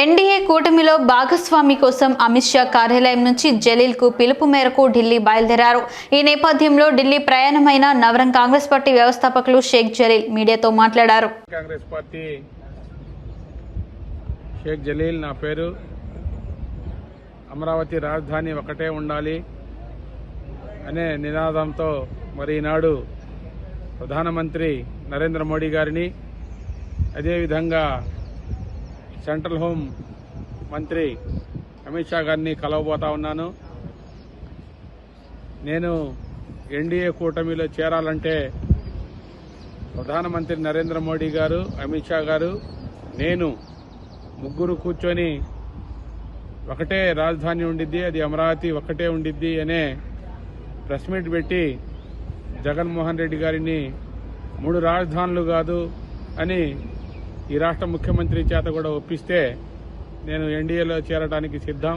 NDA కూటమిలో భాగస్వామి కోసం అమిత్ షా కార్యాలయం నుంచి జలీల్కు పిలుపు మేరకు ఢిల్లీ బయలుదేరారు. ఈ నేపథ్యంలో ఢిల్లీ ప్రయాణమైన నవరం కాంగ్రెస్ పార్టీ వ్యవస్థాపకులు షేక్ జలీల్ మీడియాతో మాట్లాడారు. కాంగ్రెస్ పార్టీ షేక్ జలీల్ నా పేరు. అమరావతి రాజధాని ఒకటే ఉండాలి అనే నినాదంతో మరి ఈనాడు ప్రధానమంత్రి నరేంద్ర మోడీ గారిని అదేవిధంగా సెంట్రల్ హోమ్ మంత్రి అమిత్ షా గారిని కలవబోతా ఉన్నాను. నేను ఎన్డీఏ కూటమిలో చేరాలంటే ప్రధానమంత్రి నరేంద్ర మోడీ గారు అమిత్ షా గారు నేను ముగ్గురు కూర్చొని ఒకటే రాజధాని ఉండిద్ది అది అమరావతి ఒకటే ఉండిద్ది అనే ప్రెస్ మీట్ పెట్టి జగన్మోహన్ రెడ్డి గారిని మూడు రాజధానులు కాదు అని ఈ రాష్ట్ర ముఖ్యమంత్రి చేత కూడా ఒప్పిస్తే నేను ఎన్డీఏలో చేరడానికి సిద్ధం.